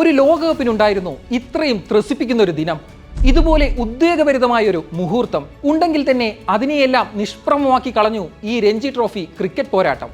ഒരു ലോകകപ്പിനുണ്ടായിരുന്നു ഇത്രയും ത്രസിപ്പിക്കുന്ന ഒരു ദിനം. ഇതുപോലെ ഉദ്വേഗഭരിതമായൊരു മുഹൂർത്തം. ഉണ്ടെങ്കിൽ തന്നെ അതിനെയെല്ലാം നിഷ്പ്രമമാക്കി കളഞ്ഞു ഈ രഞ്ജി ട്രോഫി ക്രിക്കറ്റ് പോരാട്ടം.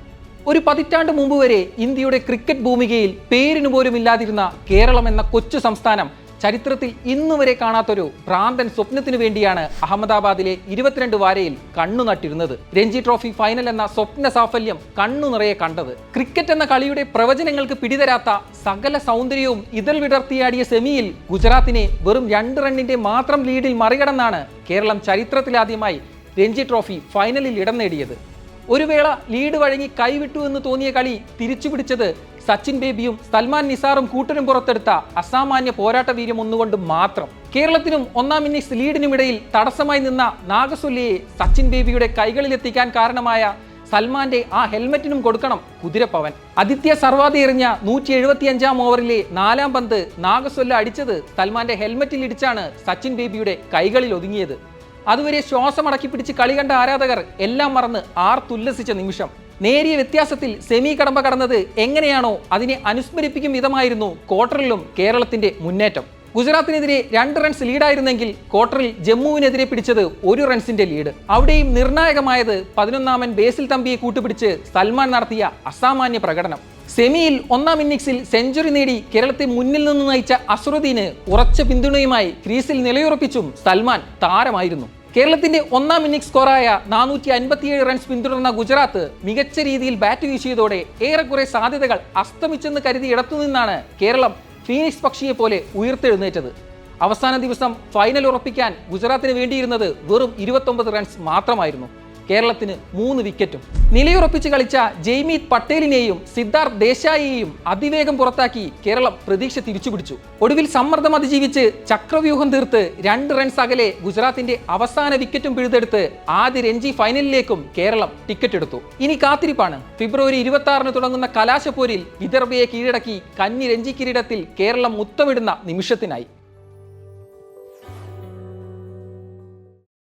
ഒരു പതിറ്റാണ്ട് മുമ്പ് വരെ ഇന്ത്യയുടെ ക്രിക്കറ്റ് ഭൂമികയിൽ പേരിന് പോലും ഇല്ലാതിരുന്ന കേരളം എന്ന കൊച്ചു സംസ്ഥാനം ചരിത്രത്തിൽ ഇന്നുവരെ കാണാത്തൊരു ഭ്രാന്തൻ സ്വപ്നത്തിനു വേണ്ടിയാണ് അഹമ്മദാബാദിലെ ഇരുപത്തിരണ്ട് വാരയിൽ കണ്ണു നട്ടിരുന്നത്. രഞ്ജി ട്രോഫി ഫൈനൽ എന്ന സ്വപ്ന സാഫല്യം കണ്ണു നിറയെ കണ്ടത്. ക്രിക്കറ്റ് എന്ന കളിയുടെ പ്രവചനങ്ങൾക്ക് പിടിതരാത്ത സകല സൗന്ദര്യവും ഇതൾ വിടർത്തിയാടിയ സെമിയിൽ ഗുജറാത്തിനെ വെറും രണ്ട് റണ്ണിന്റെ മാത്രം ലീഡിൽ മറികടന്നാണ് കേരളം ചരിത്രത്തിലാദ്യമായി രഞ്ജി ട്രോഫി ഫൈനലിൽ ഇടം നേടിയത്. ഒരു വേള ലീഡ് വഴങ്ങി കൈവിട്ടു എന്ന് തോന്നിയ കളി തിരിച്ചു പിടിച്ചത് സച്ചിൻ ബേബിയും സൽമാൻ നിസാറും കൂട്ടരും പുറത്തെടുത്ത അസാമാന്യ പോരാട്ട വീര്യം ഒന്നുകൊണ്ട് മാത്രം. കേരളത്തിനും ഒന്നാം ഇന്നിംഗ്സ് ലീഡിനുമിടയിൽ തടസ്സമായി നിന്ന നാഗസുല്ലിയെ സച്ചിൻ ബേബിയുടെ കൈകളിലെത്തിക്കാൻ കാരണമായ സൽമാന്റെ ആ ഹെൽമറ്റിനും കൊടുക്കണം കുതിരപ്പവൻ. ആദിത്യ സർവാദി എറിഞ്ഞ നൂറ്റി എഴുപത്തിയഞ്ചാം ഓവറിലെ നാലാം പന്ത് നാഗസ്വല്ല അടിച്ചത് സൽമാന്റെ ഹെൽമറ്റിൽ ഇടിച്ചാണ് സച്ചിൻ ബേബിയുടെ കൈകളിൽ ഒതുങ്ങിയത്. അതുവരെ ശ്വാസമടക്കി പിടിച്ച് കളി കണ്ട ആരാധകർ എല്ലാം മറന്ന് ആർത്തുല്ലസിച്ച നിമിഷം. നേരിയ വ്യത്യാസത്തിൽ സെമി കടമ്പ കടന്നത് എങ്ങനെയാണോ അതിനെ അനുസ്മരിപ്പിക്കും വിധമായിരുന്നു ക്വാർട്ടറിലും കേരളത്തിന്റെ മുന്നേറ്റം. ഗുജറാത്തിനെതിരെ രണ്ട് റൺസ് ലീഡായിരുന്നെങ്കിൽ ക്വാർട്ടറിൽ ജമ്മുവിനെതിരെ പിടിച്ചത് ഒരു റൺസിന്റെ ലീഡ് അവിടെയും നിർണായകമായത് പതിനൊന്നാമൻ ബേസിൽ തമ്പിയെ കൂട്ടുപിടിച്ച് സൽമാൻ നടത്തിയ അസാമാന്യ പ്രകടനം. സെമിയിൽ ഒന്നാം ഇന്നിംഗ്സിൽ സെഞ്ചുറി നേടി കേരളത്തെ മുന്നിൽ നിന്ന് നയിച്ച അസറുദ്ദീന് ഉറച്ച പിന്തുണയുമായി ക്രീസിൽ നിലയുറപ്പിച്ചും സൽമാൻ താരമായിരുന്നു. കേരളത്തിന്റെ ഒന്നാം ഇന്നിംഗ് സ്കോറായ നാനൂറ്റി അൻപത്തിയേഴ് റൺസ് പിന്തുടർന്ന ഗുജറാത്ത് മികച്ച രീതിയിൽ ബാറ്റ് വീശിയതോടെ ഏറെക്കുറെ സാധ്യതകൾ അസ്തമിച്ചെന്ന് കരുതി ഇടത്തുനിന്നാണ് കേരളം ഫീനിക്സ് പക്ഷിയെ പോലെ ഉയർത്തെഴുന്നേറ്റത്. അവസാന ദിവസം ഫൈനൽ ഉറപ്പിക്കാൻ ഗുജറാത്തിന് വേണ്ടിയിരുന്നത് വെറും ഇരുപത്തൊമ്പത് റൺസ് മാത്രമായിരുന്നു. കേരളത്തിന് മൂന്ന് വിക്കറ്റും. നിലയുറപ്പിച്ച് കളിച്ച ജെയ്മീത് പട്ടേലിനെയും സിദ്ധാർത്ഥ് ദേശായിയെയും അതിവേഗം പുറത്താക്കി കേരളം പ്രതീക്ഷ തിരിച്ചുപിടിച്ചു. ഒടുവിൽ സമ്മർദ്ദം അതിജീവിച്ച് ചക്രവ്യൂഹം തീർത്ത് രണ്ട് റൺസ് അകലെ ഗുജറാത്തിന്റെ അവസാന വിക്കറ്റും പിഴുതെടുത്ത് ആദ്യ രഞ്ജി ഫൈനലിലേക്കും കേരളം ടിക്കറ്റ് എടുത്തു. ഇനി കാത്തിരിപ്പാണ്. ഫെബ്രുവരി ഇരുപത്തി ആറിന് തുടങ്ങുന്ന കലാശപ്പോരിൽ വിദർഭയെ കീഴടക്കി കന്നി രഞ്ജി കിരീടത്തിൽ കേരളം മുത്തമിടുന്ന നിമിഷത്തിനായി.